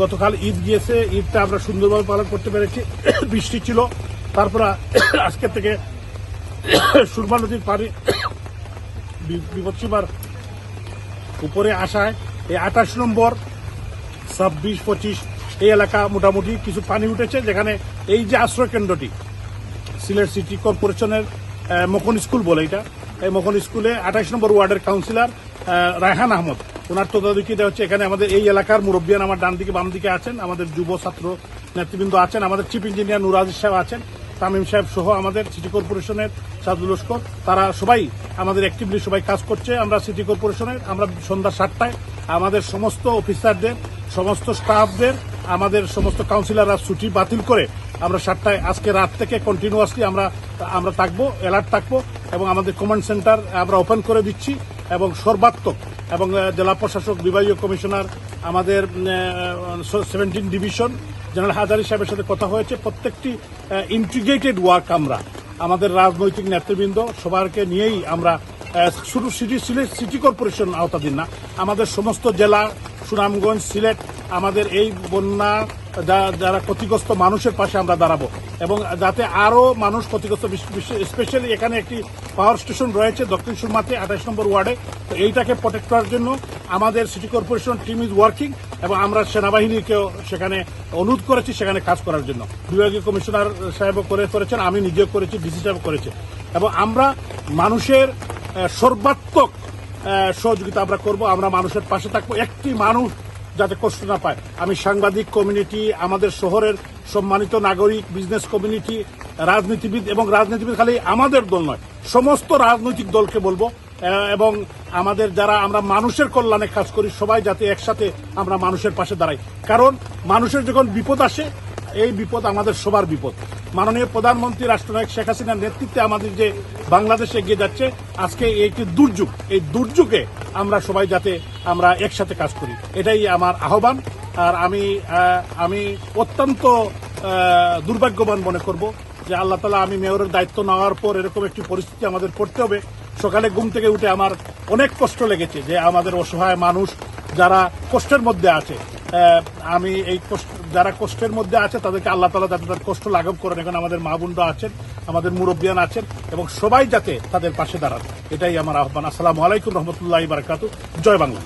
গতকাল ঈদ গিয়েছে, ঈদটা আমরা সুন্দরভাবে পালন করতে পেরেছি। বৃষ্টি ছিল, তারপরে আজকে থেকে সুরমা নদীর পানি বিপদসীমার উপরে আসায়। এই আঠাশ নম্বর, ছাব্বিশ, পঁচিশ, এই এলাকা মোটামুটি কিছু পানি উঠেছে, যেখানে এই যে আশ্রয় কেন্দ্রটি, সিলেট সিটি কর্পোরেশনের মখন স্কুল বলে এটা। এই মখন স্কুলে আঠাশ নম্বর ওয়ার্ডের কাউন্সিলর রায়হান আহমদ। ওনার তদারকিতে হচ্ছে। এখানে আমাদের এই এলাকার মুরব্বিয়ান আমার ডান দিকে বাম দিকে আছেন, আমাদের যুব ছাত্র নেতৃবৃন্দ আছেন, আমাদের চিফ ইঞ্জিনিয়ার নুর সাহেব আছেন, তামিম সাহেব সহ আমাদের সিটি কর্পোরেশনের সাদুল লস্কর। তারা সবাই আমাদের অ্যাক্টিভলি সবাই কাজ করছে। আমরা সিটি কর্পোরেশনের, আমরা সন্ধ্যা সাতটায় আমাদের সমস্ত অফিসারদের, সমস্ত স্টাফদের, আমাদের সমস্ত কাউন্সিলররা ছুটি বাতিল করে আমরা সাতটায়, আজকে রাত থেকে কন্টিনিউয়াসলি আমরা আমরা থাকব অ্যালার্ট থাকব এবং আমাদের কমান্ড সেন্টার আমরা ওপেন করে দিচ্ছি। এবং সর্বাত্মক এবং জেলা প্রশাসক, বিভাগীয় কমিশনার, আমাদের সেভেন্টিন ডিভিশন জেনারেল হাজারি সাহেবের সাথে কথা হয়েছে। প্রত্যেকটি ইন্টিগ্রেটেড ওয়ার্ক আমরা, আমাদের রাজনৈতিক নেতৃবৃন্দ সবারকে নিয়েই আমরা শুধু সিটি সিলেট, সিটি কর্পোরেশন আওতাধীন না, আমাদের সমস্ত জেলা, সুনামগঞ্জ, সিলেট, আমাদের এই বন্যা যারা ক্ষতিগ্রস্ত মানুষের পাশে আমরা দাঁড়াবো। এবং যাতে আরও মানুষ ক্ষতিগ্রস্ত স্পেশালি এখানে একটি পাওয়ার স্টেশন রয়েছে দক্ষিণ সুরমাতে, আঠাশ নম্বর ওয়ার্ডে। তো এইটাকে প্রোটেক্ট করার জন্য আমাদের city corporation team is working এবং আমরা সেনাবাহিনীকেও সেখানে অনুরোধ করেছি সেখানে কাজ করার জন্য। বিভাগীয় কমিশনার সাহেবও করে করেছেন, আমি নিজেও করেছি ডিসি সাহেব করেছে। এবং আমরা মানুষের সর্বাত্মক সহযোগিতা আমরা করব, আমরা মানুষের পাশে থাকব। একটি মানুষ যাতে কষ্ট না পায়। আমি সাংবাদিক কমিউনিটি, আমাদের শহরের সম্মানিত নাগরিক বিজনেস কমিউনিটি রাজনীতিবিদ এবং রাজনীতিবিদ খালি আমাদের দল নয়, সমস্ত রাজনৈতিক দলকে বলব। এবং আমাদের যারা আমরা মানুষের কল্যাণে কাজ করি, সবাই যাতে একসাথে আমরা মানুষের পাশে দাঁড়াই। কারণ মানুষের যখন বিপদ আসে, এই বিপদ আমাদের সবার বিপদ। মাননীয় প্রধানমন্ত্রী রাষ্ট্রনায়ক শেখ হাসিনার নেতৃত্বে আমাদের যে বাংলাদেশে এগিয়ে যাচ্ছে, আজকে একটি দুর্যোগ। এই দুর্যোগে আমরা সবাই যাতে আমরা একসাথে কাজ করি। এটাই আমার আহ্বান। আর আমি আমি অত্যন্ত দুর্ভাগ্যবান মনে করব যে আল্লাহ তালা আমি মেয়রের দায়িত্ব নেওয়ার পর এরকম একটি পরিস্থিতি আমাদের পড়তে হবে। সকালে ঘুম থেকে উঠে আমার অনেক কষ্ট লেগেছে যে আমাদের অসহায় মানুষ যারা কষ্টের মধ্যে আছে আমি এই যারা কষ্টের মধ্যে আছে, তাদেরকে আল্লাহ তালা যাতে তার কষ্ট লাঘব করেন। এখন আমাদের মা বোনরা আছেন, আমাদের মুরব্বিয়ান আছেন, এবং সবাই যাতে তাদের পাশে দাঁড়ান। এটাই আমার আহ্বান। আসসালামু আলাইকুম রহমতুল্লাহ বারাকাতু। জয় বাংলা।